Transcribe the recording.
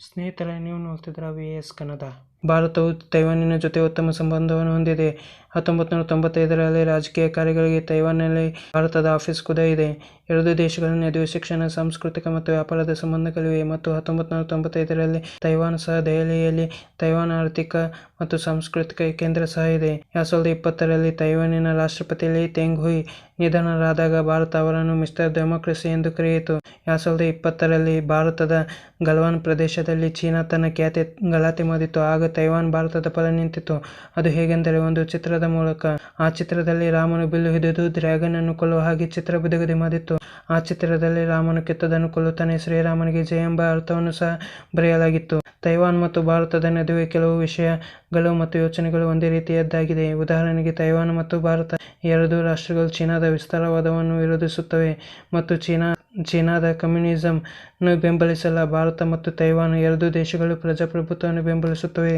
ಸ್ನೇಹಿತರೆ ನೀವು ನೋಡ್ತಿದ್ರ V S Kannada? ಭಾರತವು ತೈವಾನಿನ ಜೊತೆ ಉತ್ತಮ ಸಂಬಂಧವನ್ನು ಹೊಂದಿದೆ. ಹತ್ತೊಂಬತ್ತು ನೂರ ತೊಂಬತ್ತೈದರಲ್ಲಿ ರಾಜಕೀಯ ಕಾರ್ಯಗಳಿಗೆ ತೈವಾನ್ನಲ್ಲಿ ಭಾರತದ ಆಫೀಸ್ ಕೂಡ ಇದೆ. ಎರಡು ದೇಶಗಳ ನಡುವೆ ಶಿಕ್ಷಣ, ಸಾಂಸ್ಕೃತಿಕ ಮತ್ತು ವ್ಯಾಪಾರದ ಸಂಬಂಧಗಳಿವೆ ಮತ್ತು ಹತ್ತೊಂಬತ್ತು ನೂರ ತೊಂಬತ್ತೈದರಲ್ಲಿ ತೈವಾನ್ ಸಹ ದೆಹಲಿಯಲ್ಲಿ ತೈವಾನ್ ಆರ್ಥಿಕ ಮತ್ತು ಸಾಂಸ್ಕೃತಿಕ ಕೇಂದ್ರ ಸಹ ಇದೆ. ಎರಡು ಸಾವಿರದ ಇಪ್ಪತ್ತರಲ್ಲಿ ತೈವಾನಿನ ರಾಷ್ಟ್ರಪತಿ ಲೀ ತೆಂಗ್ ಹುಯ್ ನಿಧನರಾದಾಗ ಭಾರತ ಅವರನ್ನು ಮಿಸ್ಟರ್ ಡೆಮೋಕ್ರಸಿ ಎಂದು ಕರೆಯಿತು. ಎರಡು ಸಾವಿರದ ಇಪ್ಪತ್ತರಲ್ಲಿ ಭಾರತದ ಗಲ್ವಾನ್ ಪ್ರದೇಶದಲ್ಲಿ ಚೀನಾ ತನ್ನ ಖ್ಯಾತಿ ಗಲಾತಿ ಮಾಡಿತು ಆಗ ತೈವಾನ್ ಭಾರತದ ಪರ ನಿಂತಿತು. ಅದು ಹೇಗೆಂದರೆ ಒಂದು ಚಿತ್ರದ ಮೂಲಕ. ಆ ಚಿತ್ರದಲ್ಲಿ ರಾಮನು ಬಿಲ್ಲು ಹಿಡಿದು ಡ್ರ್ಯಾಗನ್ ಅನ್ನು ಕೊಲ್ಲುವ ಹಾಗೆ ಚಿತ್ರ ಬಿಡುಗಡೆ ಮಾಡಿತ್ತು. ಆ ಚಿತ್ರದಲ್ಲಿ ರಾಮನು ಕೆತ್ತದನ್ನು ಕೊಲ್ಲುತ್ತಾನೆ. ಶ್ರೀರಾಮನಿಗೆ ಜಯ ಎಂಬ ಅರ್ಥವನ್ನು ಸಹ ಬರೆಯಲಾಗಿತ್ತು. ತೈವಾನ್ ಮತ್ತು ಭಾರತದ ನಡುವೆ ಕೆಲವು ವಿಷಯಗಳು ಮತ್ತು ಯೋಚನೆಗಳು ಒಂದೇ ರೀತಿಯದ್ದಾಗಿದೆ. ಉದಾಹರಣೆಗೆ, ತೈವಾನ್ ಮತ್ತು ಭಾರತ ಎರಡೂ ರಾಷ್ಟ್ರಗಳು ಚೀನಾದ ವಿಸ್ತಾರವಾದವನ್ನು ವಿರೋಧಿಸುತ್ತವೆ ಮತ್ತು ಚೀನಾ, ಚೀನಾದ ಕಮ್ಯುನಿಸಂ ಬೆಂಬಲಿಸಲ್ಲ. ಭಾರತ ಮತ್ತು ತೈವಾನ್ ಎರಡೂ ದೇಶಗಳು ಪ್ರಜಾಪ್ರಭುತ್ವವನ್ನು ಬೆಂಬಲಿಸುತ್ತವೆ.